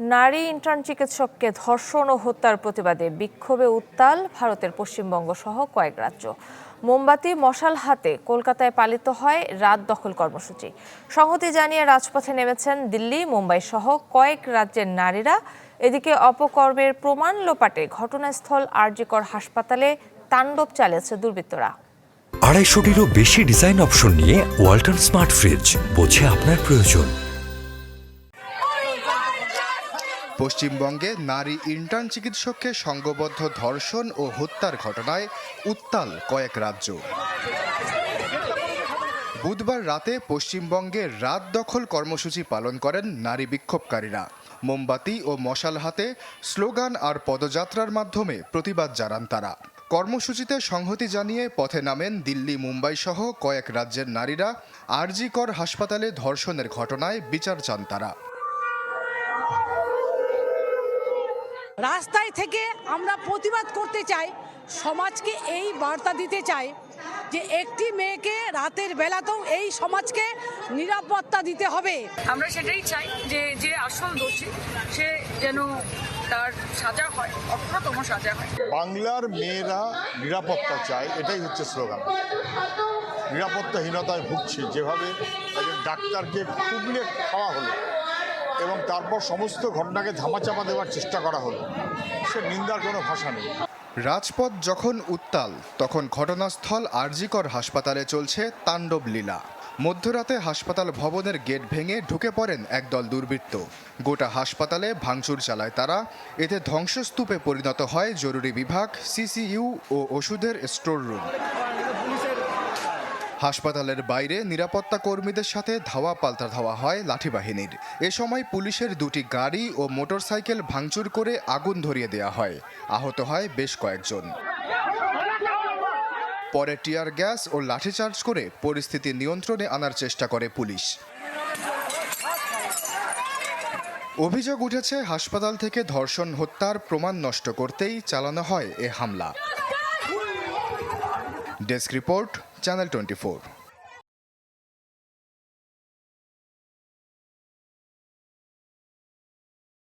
নারী ইন্টার্ন চিকিৎসককে ধর্ষণ ও হত্যার প্রতিবাদে বিক্ষোভে উত্তাল ভারতের পশ্চিমবঙ্গ সহ কয়েক রাজ্য। মোমবাতি মশাল হাতে কলকাতায় পালিত হয় রাত দখল কর্মসূচি। সংহতি জানিয়ে রাজপথে নেমেছেন দিল্লি, মুম্বাই সহ কয়েক রাজ্যের নারীরা। এদিকে অপকর্মের প্রমাণ লোপাটে ঘটনাস্থল আরজিকর হাসপাতালে তাণ্ডব চালিয়েছে দুর্বৃত্তরা। আড়াইশোটিরও বেশি ডিজাইন অপশন নিয়ে ওয়াল্টন স্মার্ট ফ্রিজ, বোঝে আপনার প্রয়োজন। পশ্চিমবঙ্গে নারী ইন্টার্ন চিকিৎসককে সংঘবদ্ধ ধর্ষণ ও হত্যার ঘটনায় উত্তাল কয়েক রাজ্য। বুধবার রাতে পশ্চিমবঙ্গে রাত দখল কর্মসূচি পালন করেন নারী বিক্ষোভকারীরা। মোমবাতি ও মশাল হাতে স্লোগান আর পদযাত্রার মাধ্যমে প্রতিবাদ জানান তারা। কর্মসূচিতে সংহতি জানিয়ে পথে নামেন দিল্লি, মুম্বাই সহ কয়েক রাজ্যের নারীরা। আরজি কর হাসপাতালে ধর্ষণের ঘটনায় বিচার চান তারা। রাস্তায় থেকে আমরা প্রতিবাদ করতে চাই সমাজকে এই বার্তা দিতে চাই যে একটি মেয়েকে রাতের বেলাতেও এই সমাজকে নিরাপত্তা দিতে হবে। আমরা সেটাই চাই যে যে আসল দোষী সে যেন তার সাজা হয় অক্ষতম সাজা হয়। বাংলার মেয়েরা নিরাপত্তা চায় এটাই হচ্ছে স্লোগান। নিরাপত্তাহীনতায় ভুগছি। যেভাবে একজন ডাক্তারকে কুবলে খাওয়া হলো এবং তারপর সমস্ত ঘটনাকে ধামাচাপা দেওয়ার চেষ্টা করা হলো। সে নিন্দার কোনো ভাষা নেই। রাজপথ যখন উত্তাল, তখন ঘটনাস্থল আরজিকর হাসপাতালে চলছে তাণ্ডব লীলা। মধ্যরাতে হাসপাতাল ভবনের গেট ভেঙে ঢুকে পড়েন একদল দুর্বৃত্ত। গোটা হাসপাতালে ভাঙচুর চালায় তারা। এতে ধ্বংসস্তূপে পরিণত হয় জরুরি বিভাগ, সিসিইউ ও ওষুধের স্টোর রুম হাসপাতালের বাইরে নিরাপত্তা কর্মীদের সাথে ধাওয়া পাল্টা ধাওয়া হয় লাঠি বাহিনীর এ সময় পুলিশের দুটি গাড়ি ও মোটরসাইকেল ভাঙচুর করে আগুন ধরিয়ে দেওয়া হয়। আহত হয় বেশ কয়েকজন। পরে টিয়ার গ্যাস ও লাঠিচার্জ করে পরিস্থিতি নিয়ন্ত্রণে আনার চেষ্টা করে পুলিশ। অভিযোগ উঠেছে, হাসপাতাল থেকে ধর্ষণ, হত্যার প্রমাণ নষ্ট করতেই চালানো হয় এ হামলা। Desk report channel 24